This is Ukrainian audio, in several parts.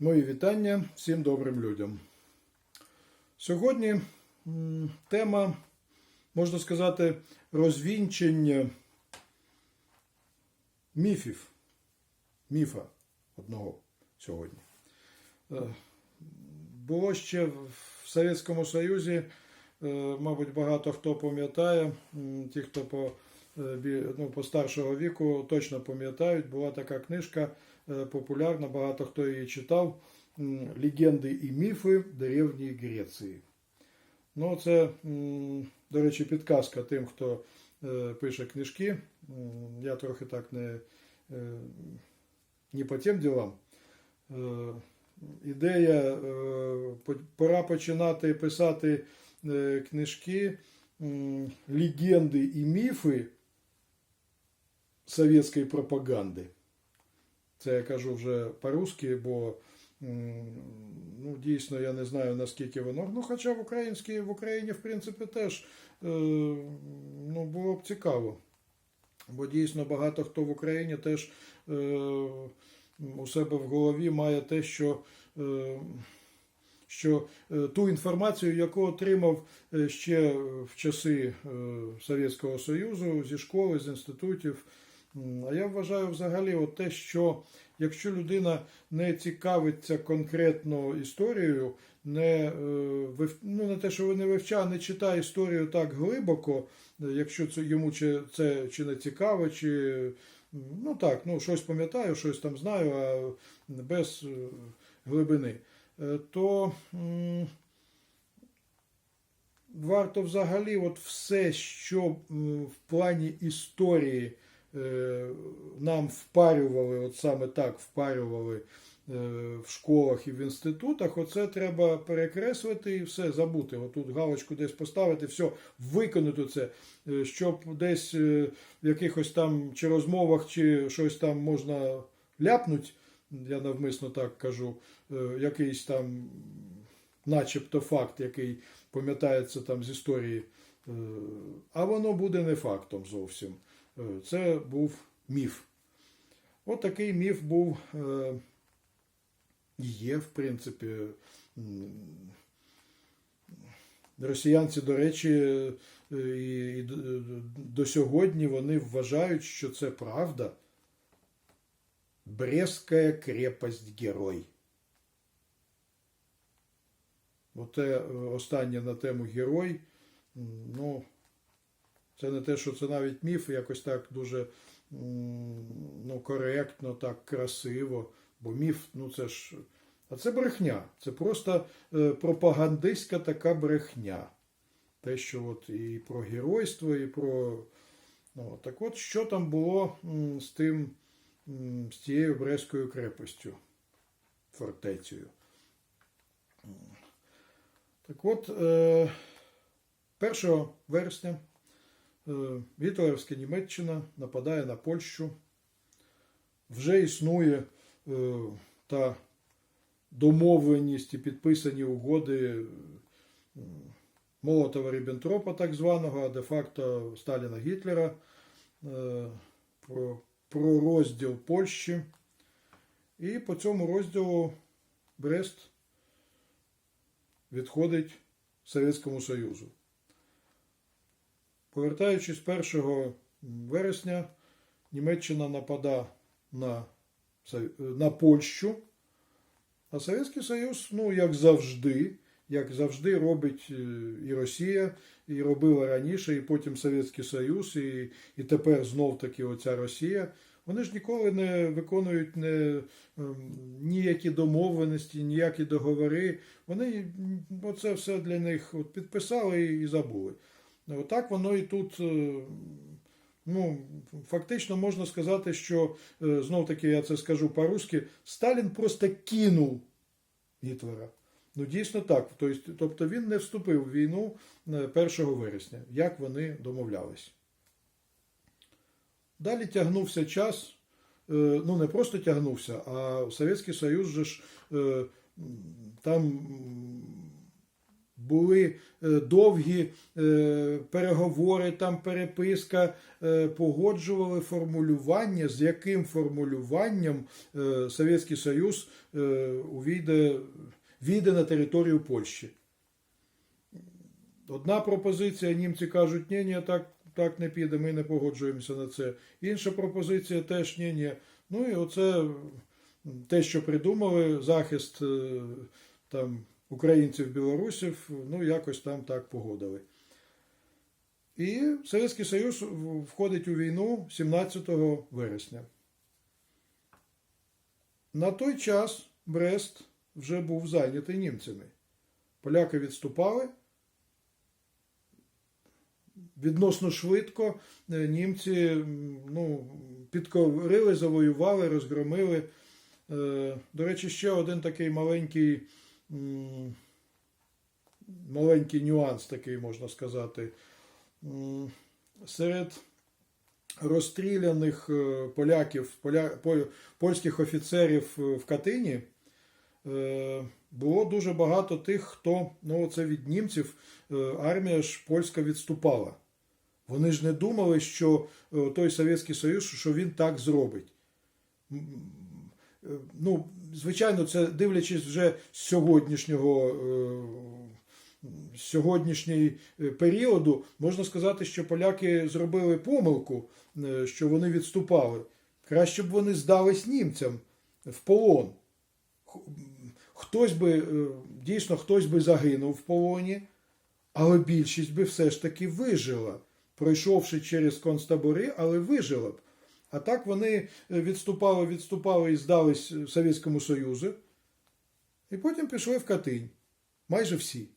Мої вітання всім добрим людям. Сьогодні тема, можна сказати, розвінчення міфів. Міфа одного сьогодні. Е, Було ще в Совєтському Союзі, е, мабуть, багато хто пам'ятає, ті, хто по, е, ну, по старшого віку точно пам'ятають, була така книжка популярна, багато хто її читав. Легенди і міфи Древньої Греції. Ну, це, до речі, підказка тим, хто е, пише книжки. Я трохи так не, е, не по тим ділам. Е, Ідея, е, пора починати писати е, книжки, легенди і міфи совєтської пропаганди. Це я кажу вже по-русски, бо ну, дійсно я не знаю наскільки воно. Ну, хоча в українській в Україні, в принципі, теж е, ну, було б цікаво. Бо дійсно багато хто в Україні теж е, у себе в голові має те, що, е, що ту інформацію, яку отримав ще в часи Совєтського Союзу, зі школи, з інститутів. А я вважаю взагалі от те, що якщо людина не цікавиться конкретно історією, не, е, ну, не те, що ви не вивчає, не читає історію так глибоко, е, якщо це йому чи це чи не цікаво, чи ну так, ну щось пам'ятаю, щось там знаю, а без е, глибини, то варто взагалі от все, що в плані історії нам впарювали, от саме так впарювали е, в школах і в інститутах, оце треба перекреслити і все забути. Отут галочку десь поставити, все, виконати це, е, щоб десь е, в якихось там чи розмовах, чи щось там можна ляпнуть, я навмисно так кажу, е, якийсь там, начебто факт, який пам'ятається там з історії, е, а воно буде не фактом зовсім. Е, Це був міф. От такий міф був е, і є, в принципі. Росіянці, до речі, е, і, до- сьогодні вони вважають, що це правда. Брестська крепость герой. Оте останнє на тему герой. Ну, це не те, що це навіть міф, якось так дуже ну, коректно, так красиво. Бо міф, ну це ж. А це брехня. Це просто е, пропагандистська така брехня. Те, що от і про геройство, і про. Ну, так от, що там було з тим, з тією Брестською крепостю, фортецею. Так от, е, 1 вересня е, гітлерівська Німеччина нападає на Польщу. Вже існує е, та домовленість і підписані угоди е, Молотова Ріббентропа, так званого, а де-факто Сталіна Гітлера е, про, про розділ Польщі. І по цьому розділу Брест відходить Совєтському Союзу. Повертаючись 1 вересня, Німеччина напада на, на Польщу, а Совєтський Союз, ну, як завжди, як завжди робить е, і Росія, і робила раніше, і потім Совєтський Союз, і, і тепер знов таки оця Росія. Вони ж ніколи не виконують не, ем, ніякі домовленості, ніякі договори. Вони оце все для них от підписали і забули. Отак воно і тут. е, Ну, фактично можна сказати, що е, знов таки я це скажу по-русски, Сталін просто кинув Гітлера. Ну, дійсно так. Тобто, тобто він не вступив в війну е, 1 вересня, як вони домовлялись. Далі тягнувся час, е, ну не просто тягнувся, а Совєтський Союз же ж е, там Були е, довгі е, переговори, там переписка, е, погоджували формулювання, з яким формулюванням Совєтський Союз увійде, війде на територію Польщі. Одна пропозиція, німці кажуть, ні, ні, так, так не піде, ми не погоджуємося на це. Інша пропозиція теж ні, ні. Ну і оце те, що придумали, захист там, українців, білорусів, ну якось там так погодили. І Совєтський Союз входить у війну 17 вересня. На той час Брест вже був зайнятий німцями. Поляки відступали. Відносно швидко е, німці ну, підкорили, завоювали, розгромили. Е, До речі, ще один такий маленький, маленький нюанс, такий можна сказати. Серед розстріляних е, поляків, поля, польських офіцерів е, в Катині е, було дуже багато тих, хто, ну це від німців, армія ж польська відступала. Вони ж не думали, що той Совєтський Союз, що він так зробить. Ну, звичайно, це дивлячись вже з сьогоднішнього. е, з сьогоднішньої е, періоду можна сказати, що поляки зробили помилку, е, що вони відступали. Краще б вони здались німцям в полон. Хтось би, дійсно, хтось би загинув в полоні, але більшість би все ж таки вижила, пройшовши через концтабори, але вижила б. А так вони е, відступали, відступали і здались Совєтському Союзу, і потім пішли в Катинь. Майже всі.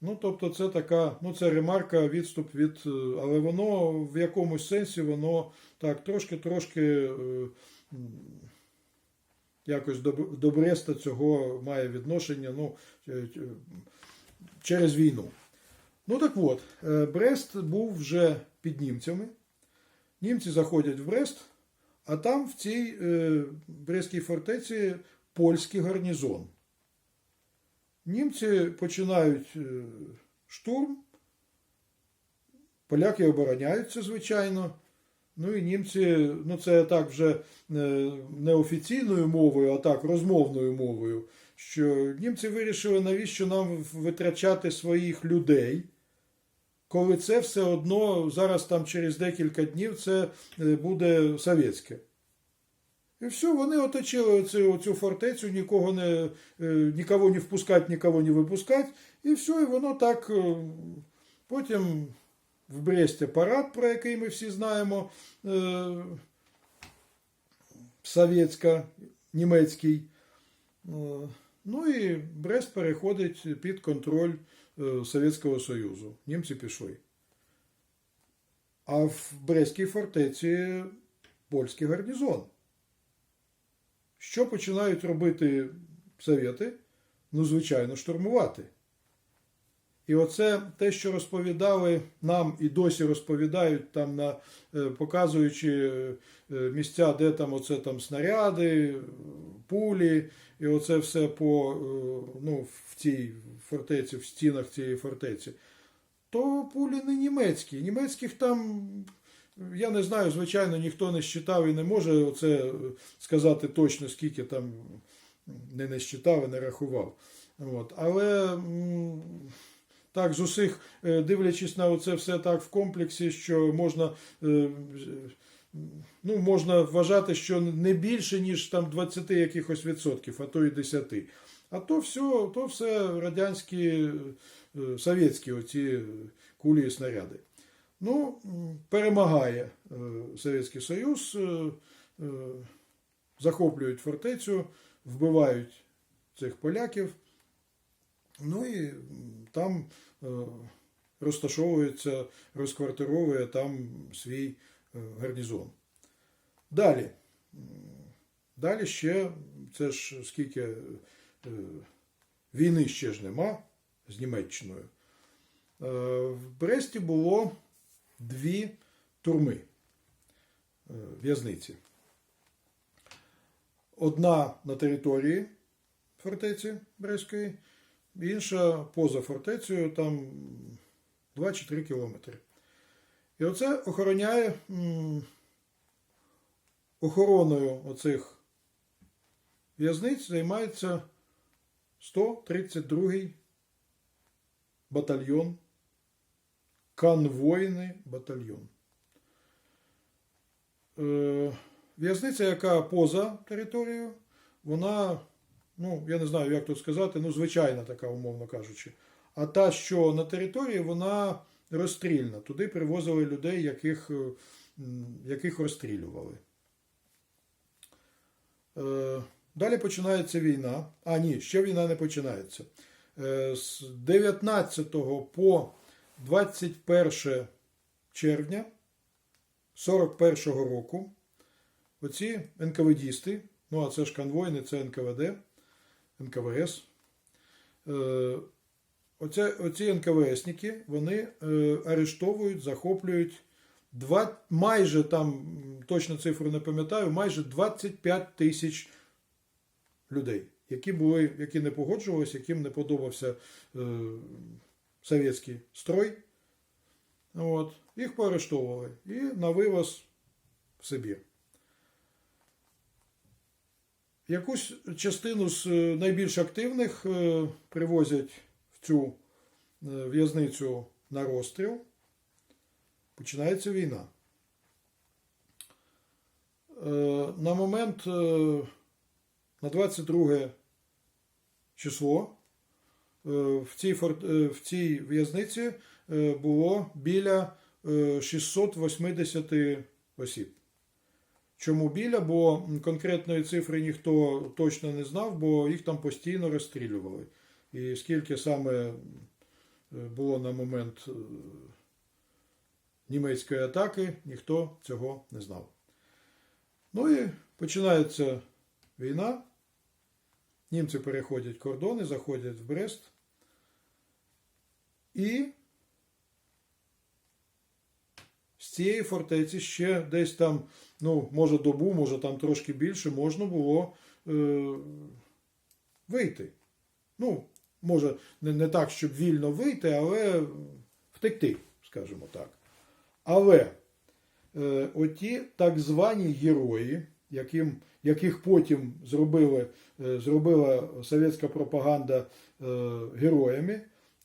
Ну, тобто, це така, ну, це ремарка, відступ від. е, Але воно в якомусь сенсі, воно так трошки-трошки е, якось до, Бреста цього має відношення ну, е, е, через війну. Ну так от, е, Брест був вже під німцями. Німці заходять в Брест, а там в цій е, Брестській фортеці польський гарнізон. Німці починають е, штурм, поляки обороняються, звичайно. Ну і німці, ну це так вже е, не офіційною мовою, а так розмовною мовою. Що німці вирішили, навіщо нам витрачати своїх людей, коли це все одно зараз там через декілька днів це е, буде совєтське. І все, вони оточили оцю, оцю фортецю, нікого не, е, нікого не впускати, нікого не випускати. І все, і воно так. е, Потім в Бресті парад, про який ми всі знаємо, совєтська, німецький. Е, Ну і Брест переходить під контроль Совєтського Союзу. Німці пішли. А в Брестській фортеці польський гарнізон. Що починають робити совєти? Ну, звичайно, штурмувати. І оце те, що розповідали нам і досі розповідають, там на, е, показуючи е, місця, де там оце там снаряди, пулі, і оце все по е, ну, в цій фортеці, в стінах цієї фортеці, то пулі не німецькі. Німецьких там, я не знаю, звичайно, ніхто не считав і не може оце сказати точно, скільки там не не считав і не рахував. От. Але так, з усіх, е, дивлячись на це все так в комплексі, що можна, е, ну, можна вважати, що не більше, ніж там 20 якихось відсотків, а то і 10. А то все, то все радянські, е, совєтські оці кулі і снаряди. Ну, перемагає Совєтський Союз, захоплюють фортецю, вбивають цих поляків. Ну і там е, розташовується, розквартировує там свій е, гарнізон. Далі. Далі ще, це ж скільки е, війни ще ж нема з Німеччиною. В Бресті було дві турми в'язниці. Одна на території фортеці Брестської, інша поза фортецею, там 2 чи 3 кілометри. І оце охороняє охороною оцих в'язниць займається 132-й батальйон, конвойний батальйон. Е, В'язниця, яка поза територією, вона, ну, я не знаю, як тут сказати, ну, звичайна така, умовно кажучи. А та, що на території, вона розстрільна. Туди привозили людей, яких, е, яких розстрілювали. Е, Далі починається війна. А, ні, ще війна не починається. Е, З 19 по 21 червня 41-го року оці НКВДісти, ну а це ж конвойни, це НКВД, НКВС. Е, Оце, оці НКВСники, вони е, арештовують, захоплюють два, майже там, точно цифру не пам'ятаю, майже 25 тисяч людей, які були, які не погоджувалися, яким не подобався е, совєтський строй. От, їх поарештовували і на вивоз в Сибір. Якусь частину з е, найбільш активних е, привозять в цю е, в'язницю на розстріл. Починається війна. На момент на 22 число в цій, в цій в'язниці було біля е, 680 осіб. Чому біля? Бо конкретної цифри ніхто точно не знав, бо їх там постійно розстрілювали. І скільки саме е, було на момент е, німецької атаки, ніхто цього не знав. Ну і починається війна. Німці переходять кордони, заходять в Брест. І з цієї фортеці ще десь там, ну, може, добу, може там трошки більше, можна було е, вийти. Ну, може, не, не так, щоб вільно вийти, але втекти, скажімо так. Але е, оті так звані герої, яким, яких потім зробили, е, зробила совєтська пропаганда е, героями,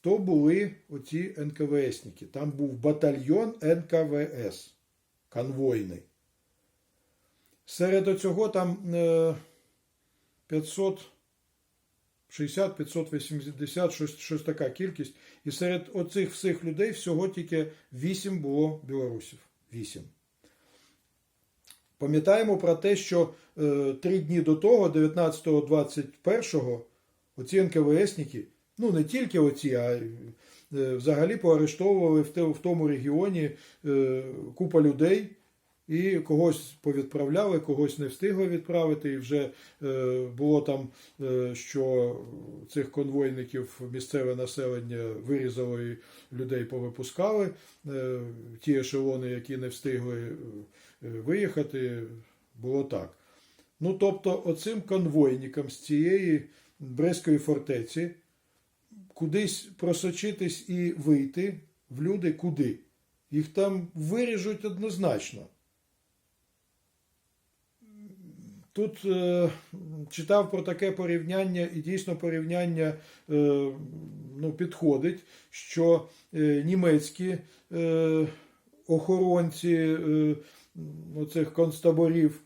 то були оці НКВСники. Там був батальйон НКВС, конвойний. Серед оцього там е, 560-580, щось, щось така кількість. І серед оцих всіх людей всього тільки 8 було білорусів. 8. Пам'ятаємо про те, що е, три дні до того, 19-21, оці НКВСники, ну не тільки оці, а е, взагалі поарештовували в, тому регіоні е, купа людей. І когось повідправляли, когось не встигли відправити. І вже е, було там, що цих конвойників місцеве населення вирізало і людей повипускали. Ті ешелони, які не встигли виїхати, було так. Ну, тобто, оцим конвойникам з цієї Брестської фортеці кудись просочитись і вийти в люди куди? Їх там виріжуть однозначно. Тут е, читав про таке порівняння, і дійсно порівняння е, ну, підходить, що е, німецькі е, охоронці е, оцих концтаборів,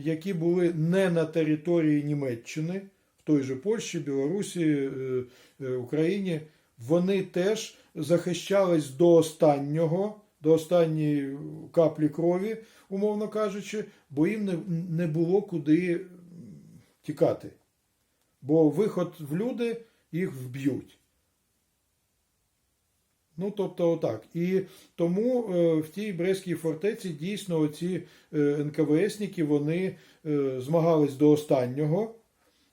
які були не на території Німеччини, той же Польщі, Білорусі, е, е, Україні, вони теж захищались до останнього, до останньої каплі крові, умовно кажучи, бо їм не, було куди тікати. Бо виход в люди їх вб'ють. Ну, тобто, отак. І тому е, в тій Брестській фортеці дійсно оці е, НКВСники вони змагались до останнього.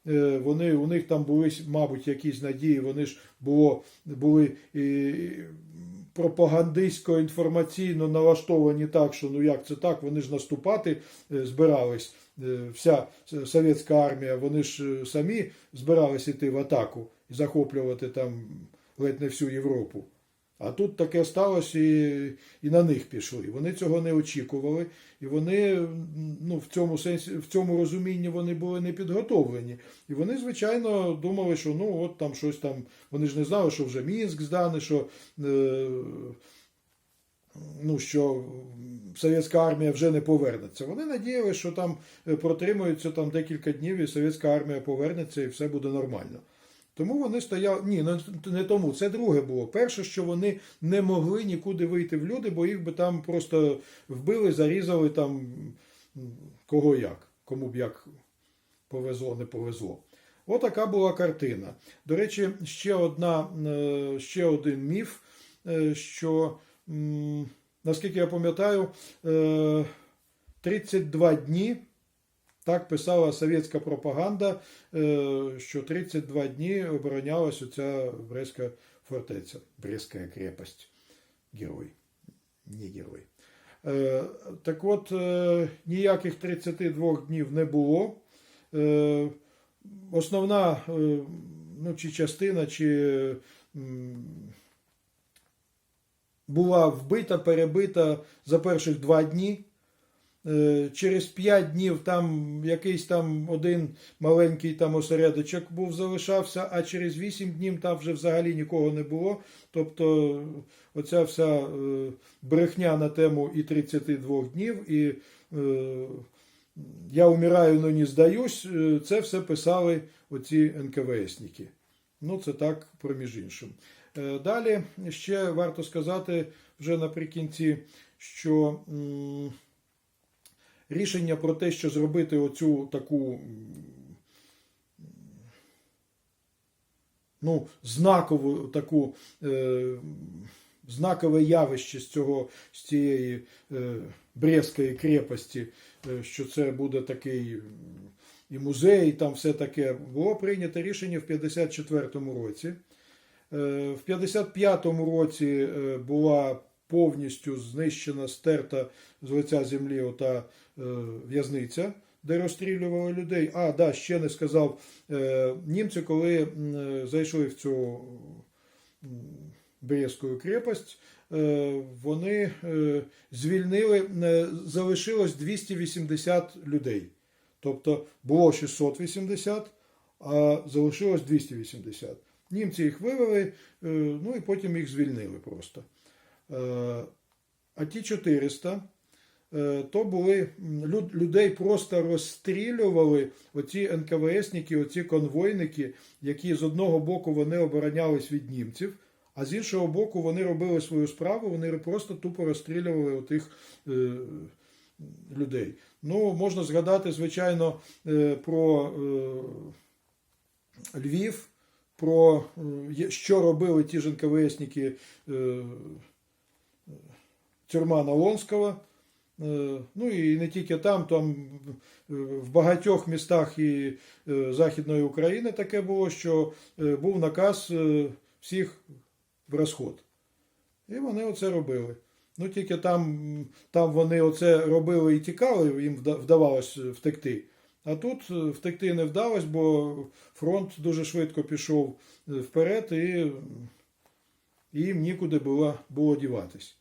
Е, Вони, у них там були, мабуть, якісь надії, вони ж було, були пропагандистсько інформаційно налаштовані так, що ну як це так, вони ж наступати е, збирались. Е, Вся совєтська армія, вони ж самі збирались йти в атаку. і захоплювати там ледь не всю Європу. А тут таке сталося і, і на них пішли. Вони цього не очікували, і вони ну, в цьому сенсі, в цьому розумінні вони були не підготовлені. І вони, звичайно, думали, що ну от там щось там. Вони ж не знали, що вже Мінськ зданий, що, е, ну, що совєтська армія вже не повернеться. Вони надіялися, що там е, протримуються там декілька днів, і совєтська армія повернеться, і все буде нормально. Тому вони стояли. Ні, ну, не тому. Це друге було. Перше, що вони не могли нікуди вийти в люди, бо їх би там просто вбили, зарізали там кого як, кому б як повезло, не повезло. Отака була картина. До речі, ще одна, е, ще один міф, е, що, наскільки я пам'ятаю, е, 32 дні. Так писала совєтська пропаганда, е, що 32 дні оборонялась оця Брестська фортеця, Брестська крепость. Герой, не герой. Е, Так от, е, ніяких 32 днів не було. Основна ну, чи частина, чи була вбита, перебита за перших два дні. Е, Через 5 днів там якийсь там один маленький там осередочок був залишався, а через 8 днів там вже взагалі нікого не було. Тобто оця вся е, брехня на тему і 32 днів, і е, я умираю, но не здаюсь, це все писали оці НКВСники. Ну, це так, проміж іншим. Далі ще варто сказати вже наприкінці, що. Рішення про те, що зробити оцю таку ну, знакову таку е, знакове явище з цього з цієї е, Брестської крепості, е, що це буде такий і музей, і там все таке, було прийнято рішення в 54-му році. Е, В 55-му році е, була повністю знищена, стерта з лиця землі ота е, в'язниця, де розстрілювали людей. А, да, ще не сказав. Е, Німці, коли зайшли в цю м, Брестську крепость, е, вони звільнили, залишилось 280 людей. Тобто було 680, а залишилось 280. Німці їх вивели, ну і потім їх звільнили просто. А ті 400, е, то були люд- людей просто розстрілювали оці НКВСники, оці конвойники, які з одного боку вони оборонялись від німців, а з іншого боку вони робили свою справу, вони просто тупо розстрілювали отих е, людей. Ну, можна згадати, звичайно, е, про е, Львів, про е, що робили ті ж НКВСники е, тюрма Налонського. Е, Ну і не тільки там, там е, в багатьох містах і е, Західної України таке було, що е, був наказ е, всіх в розход. І вони оце робили. Ну тільки там, там вони оце робили і тікали, їм вда- вдавалось втекти. А тут е, втекти не вдалось, бо фронт дуже швидко пішов е, вперед, і їм нікуди було, було діватись.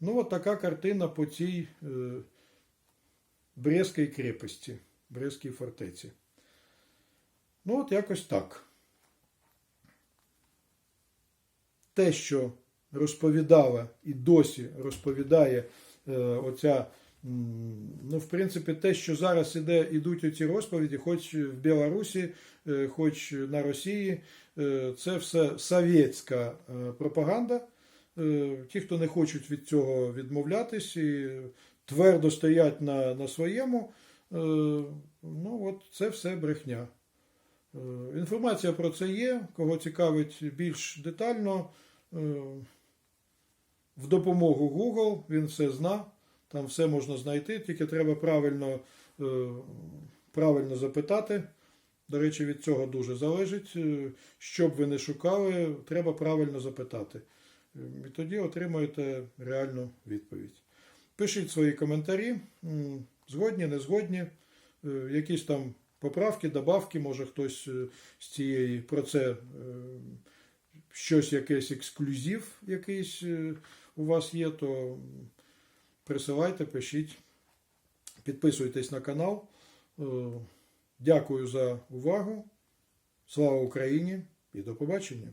Ну, от така картина по цій е, Брестській крепості, Брестській фортеці. Ну, от якось так. Те, що розповідала і досі розповідає е, оця, ну, в принципі, те, що зараз іде, ідуть оці розповіді, хоч в Білорусі, е, хоч на Росії, е, це все совєтська пропаганда. Е, Ті, хто не хочуть від цього відмовлятись і твердо стоять на, на своєму, е, ну от це все брехня. Е, Інформація про це є. Кого цікавить більш детально, в допомогу Google, він все зна, там все можна знайти, тільки треба правильно, правильно запитати. До речі, від цього дуже залежить. Е, Що б ви не шукали, треба правильно запитати. Е, І тоді отримаєте реальну відповідь. Пишіть свої коментарі, згодні, не згодні, е, якісь там поправки, добавки, може хтось е, з цієї про це е, щось якийсь ексклюзив якийсь у вас є, то присилайте, пишіть, підписуйтесь на канал. Дякую за увагу. Слава Україні і до побачення!